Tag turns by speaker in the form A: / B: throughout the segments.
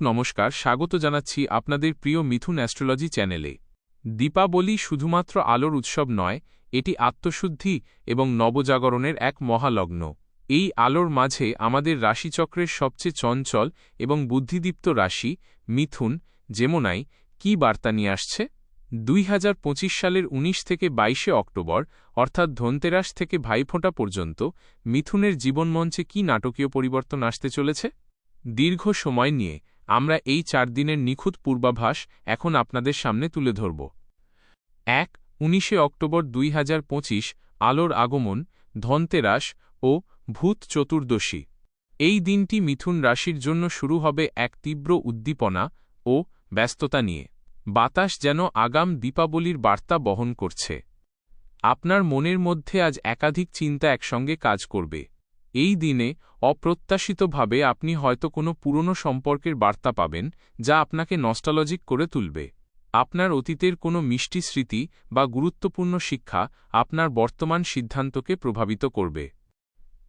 A: নমস্কার, স্বাগত জানাচ্ছি আপনাদের প্রিয় মিথুন অ্যাস্ট্রোলজি চ্যানেলে। দীপাবলি শুধুমাত্র আলোর উৎসব নয়, এটি আত্মশুদ্ধি এবং নবজাগরণের এক মহালগ্ন। এই আলোর মাঝে আমাদের রাশিচক্রের সবচেয়ে চঞ্চল এবং বুদ্ধিদীপ্ত রাশি, মিথুন, যেমনাই, কি বার্তা নিয়ে আসছে? দুই হাজার পঁচিশ সালের ১৯ থেকে বাইশে অক্টোবর, অর্থাৎ ধনতেরাস থেকে ভাইফোঁটা পর্যন্ত, মিথুনের জীবনমঞ্চে কি নাটকীয় পরিবর্তন আসতে চলেছে? দীর্ঘ সময় নিয়ে আমরা এই চার দিনের নিখুঁত পূর্বাভাস এখন আপনাদের সামনে তুলে ধরব। এক, উনিশে অক্টোবর দুই হাজার পঁচিশ, আলোর আগমন, ধনতেরাস ও ভূত চতুর্দশী। এই দিনটি মিথুন রাশির জন্য শুরু হবে এক তীব্র উদ্দীপনা ও ব্যস্ততা নিয়ে। বাতাস যেন আগাম দীপাবলির বার্তা বহন করছে। আপনার মনের মধ্যে আজ একাধিক চিন্তা একসঙ্গে কাজ করবে। এই দিনে অপ্রত্যাশিতভাবে আপনি হয়তো কোনো পুরনো সম্পর্কের বার্তা পাবেন, যা আপনাকে নস্টালজিক করে তুলবে। আপনার অতীতের কোনো মিষ্টি স্মৃতি বা গুরুত্বপূর্ণ শিক্ষা আপনার বর্তমান সিদ্ধান্তকে প্রভাবিত করবে।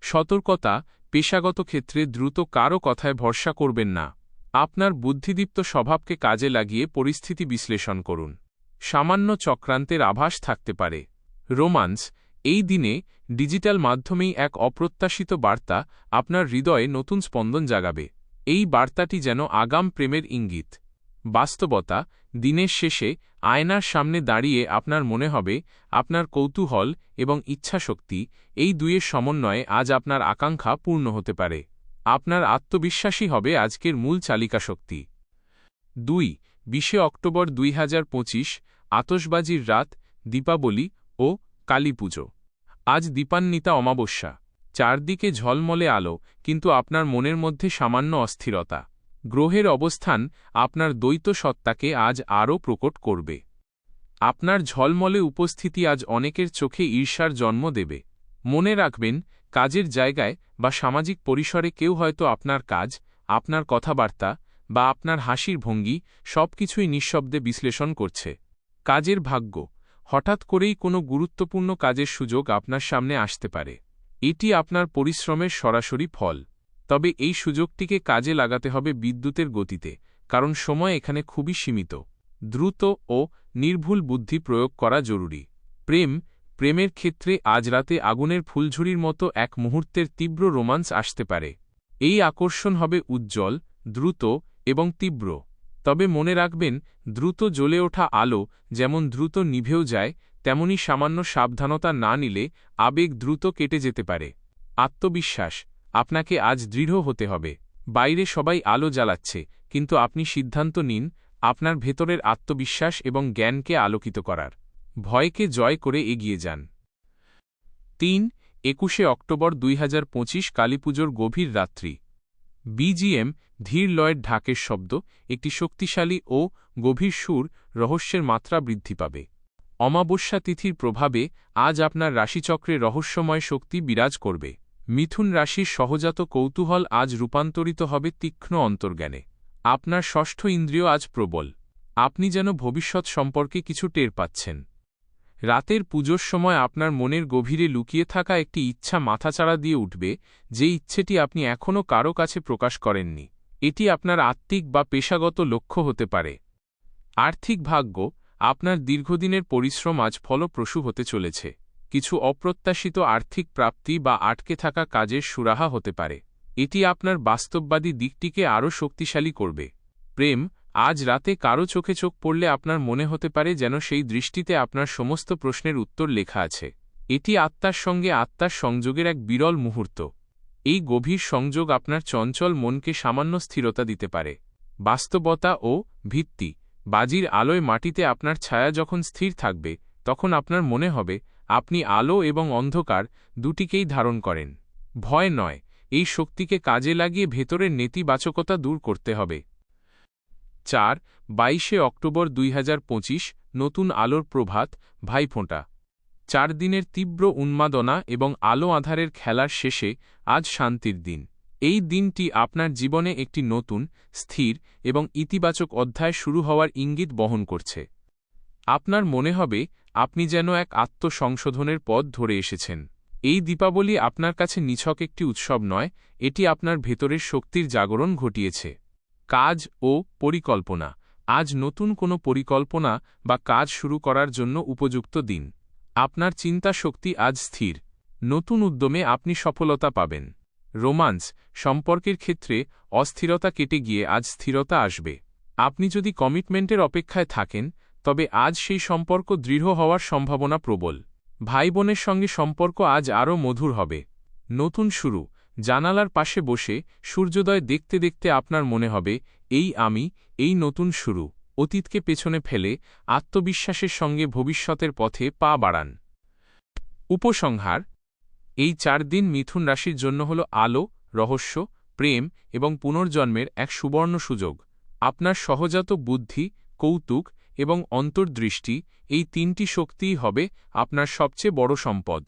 A: সতর্কতা পেশাগত ক্ষেত্রে দ্রুত কারও কথায় ভরসা করবেন না। আপনার বুদ্ধিদীপ্ত স্বভাবকে কাজে লাগিয়ে পরিস্থিতি বিশ্লেষণ করুন। সামান্য চক্রান্তের আভাস থাকতে পারে। রোমান্স এই দিনে ডিজিটাল মাধ্যমেই এক অপ্রত্যাশিত বার্তা আপনার হৃদয়ে নতুন স্পন্দন জাগাবে। এই বার্তাটি যেন আগাম প্রেমের ইঙ্গিত। বাস্তবতা, দিনের শেষে আয়নার সামনে দাঁড়িয়ে আপনার মনে হবে আপনার কৌতূহল এবং ইচ্ছাশক্তি, এই দুইয়ের সমন্বয়ে আজ আপনার আকাঙ্ক্ষা পূর্ণ হতে পারে। আপনার আত্মবিশ্বাসী হবে আজকের মূল চালিকা শক্তি দুই, বিশে অক্টোবর দুই হাজার পঁচিশ আতসবাজির রাত, দীপাবলি ও কালীপুজো আজ দীপান্বিতা অমাবস্যা। চারদিকে ঝলমলে আলো, কিন্তু আপনার মনের মধ্যে সামান্য অস্থিরতা। গ্রহের অবস্থান আপনার দ্বৈত সত্তাকে আজ আরও প্রকট করবে। আপনার ঝলমলে উপস্থিতি আজ অনেকের চোখে ঈর্ষার জন্ম দেবে। মনে রাখবেন, কাজের জায়গায় বা সামাজিক পরিসরে কেউ হয়তো আপনার কাজ, আপনার কথাবার্তা বা আপনার হাসির ভঙ্গি সব কিছুই নিঃশব্দে বিশ্লেষণ করছে। কাজের ভাগ্য হঠাৎ করেই কোনো গুরুত্বপূর্ণ কাজের সুযোগ আপনার সামনে আসতে পারে। এটি আপনার পরিশ্রমের সরাসরি ফল। তবে এই সুযোগটিকে কাজে লাগাতে হবে বিদ্যুতের গতিতে, কারণ সময় এখানে খুবই সীমিত। দ্রুত ও নির্ভুল বুদ্ধি প্রয়োগ করা জরুরি। প্রেম, প্রেমের ক্ষেত্রে আজ রাতে আগুনের ফুলঝুরির মতো এক মুহূর্তের তীব্র রোমান্স আসতে পারে। এই আকর্ষণ হবে উজ্জ্বল, দ্রুত এবং তীব্র। তবে মনে রাখবেন, দ্রুত জ্বলে ওঠা আলো যেমন দ্রুত নিভেও যায়, তেমনি সামান্য সাবধানতা না নিলে আবেগ দ্রুত কেটে যেতে পারে। আত্মবিশ্বাস, আপনাকে আজ দৃঢ় হতে হবে। বাইরে সবাই আলো জ্বালাচ্ছে, কিন্তু আপনি সিদ্ধান্ত নিন, আপনার ভেতরের আত্মবিশ্বাস এবং জ্ঞানকে আলোকিত করার। ভয়কে জয় করে এগিয়ে যান। তিন, একুশে অক্টোবর দুই হাজার পঁচিশ কালীপুজোর গভীর রাত্রি। বিজিএম ধীর লয়ের ঢাকের শব্দ, একটি শক্তিশালী ও গভীর সুর রহস্যের মাত্রা বৃদ্ধি পাবে। অমাবস্যা তিথির প্রভাবে আজ আপনার রাশিচক্রে রহস্যময় শক্তি বিরাজ করবে। মিথুন রাশির সহজাত কৌতূহল আজ রূপান্তরিত হবে তীক্ষ্ণ অন্তর্জ্ঞানে। আপনার ষষ্ঠ ইন্দ্রিয় আজ প্রবল। আপনি যেন ভবিষ্যৎ সম্পর্কে কিছু টের পাচ্ছেন। রাতের পুজোর সময় আপনার মনের গভীরে লুকিয়ে থাকা একটি ইচ্ছা মাথাচাড়া দিয়ে উঠবে, যে ইচ্ছেটি আপনি এখনও কারও কাছে প্রকাশ করেননি। এটি আপনার আত্মিক বা পেশাগত লক্ষ্য হতে পারে। আর্থিক ভাগ্য, আপনার দীর্ঘদিনের পরিশ্রম আজ ফলপ্রসূ হতে চলেছে। কিছু অপ্রত্যাশিত আর্থিক প্রাপ্তি বা আটকে থাকা কাজের সুরাহা হতে পারে। এটি আপনার বাস্তববাদী দিকটিকে আরও শক্তিশালী করবে। প্রেম আজ রাতে কারও চোখে চোখ পড়লে আপনার মনে হতে পারে যেন সেই দৃষ্টিতে আপনার সমস্ত প্রশ্নের উত্তর লেখা আছে। এটি আত্মার সঙ্গে আত্মার সংযোগের এক বিরল মুহূর্ত। এই গভীর সংযোগ আপনার চঞ্চল মনকে সামান্য স্থিরতা দিতে পারে। বাস্তবতা ও ভিত্তি। বাজির আলোয় মাটিতে আপনার ছায়া যখন স্থির থাকবে, তখন আপনার মনে হবে, আপনি আলো এবং অন্ধকার দুটিকেই ধারণ করেন। ভয় নয়, এই শক্তিকে কাজে লাগিয়ে ভেতরের নেতিবাচকতা দূর করতে হবে। চার, বাইশে অক্টোবর দুই হাজার পঁচিশ, নতুন আলোর প্রভাত ভাইফোঁটা চার দিনের তীব্র উন্মাদনা এবং আলো আধারের খেলার শেষে আজ শান্তির দিন। এই দিনটি আপনার জীবনে একটি নতুন, স্থির এবং ইতিবাচক অধ্যায় শুরু হওয়ার ইঙ্গিত বহন করছে। আপনার মনে হবে, আপনি যেন এক আত্মসংশোধনের পথ ধরে এসেছেন। এই দীপাবলি আপনার কাছে নিছক একটি উৎসব নয়, এটি আপনার ভেতরের শক্তির জাগরণ ঘটিয়েছে। কাজ ও পরিকল্পনা। আজ নতুন কোনো পরিকল্পনা বা কাজ শুরু করার জন্য উপযুক্ত দিন। আপনার চিন্তা শক্তি আজ স্থির। নতুন উদ্যমে আপনি সফলতা পাবেন। রোমান্স সম্পর্কের ক্ষেত্রে অস্থিরতা কেটে গিয়ে আজ স্থিরতা আসবে। আপনি যদি কমিটমেন্টের অপেক্ষায় থাকেন, তবে আজ সেই সম্পর্ক দৃঢ় হওয়ার সম্ভাবনা প্রবল। ভাই বোনের সঙ্গে সম্পর্ক আজ আরও মধুর হবে। নতুন শুরু জানালার পাশে বসে সূর্যোদয় দেখতে দেখতে আপনার মনে হবে, এই আমি, এই নতুন শুরু। অতীতকে পেছনে ফেলে আত্মবিশ্বাসের সঙ্গে ভবিষ্যতের পথে পা বাড়ান। উপসংহার, এই চার দিন মিথুন রাশির জন্য হল আলো, রহস্য, প্রেম এবং পুনর্জন্মের এক সুবর্ণ সুযোগ। আপনার সহজাত বুদ্ধি, কৌতুক এবং অন্তর্দৃষ্টি এই তিনটি শক্তিই হবে আপনার সবচেয়ে বড় সম্পদ।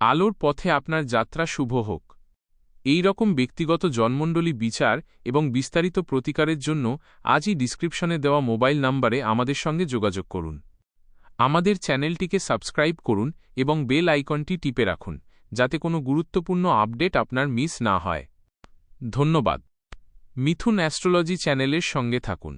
A: আলোর পথে আপনার যাত্রা শুভ হোক। এই রকম ব্যক্তিগত জন্মণ্ডলী বিচার এবং বিস্তারিত প্রতিকারের জন্য আজই ডিসক্রিপশনে দেওয়া মোবাইল নম্বরে আমাদের সঙ্গে যোগাযোগ করুন। আমাদের চ্যানেলটিকে সাবস্ক্রাইব করুন এবং বেল আইকনটি টিপে রাখুন, যাতে কোনো গুরুত্বপূর্ণ আপডেট আপনার মিস না হয়। ধন্যবাদ। মিথুন অ্যাস্ট্রোলজি চ্যানেলের সঙ্গে থাকুন।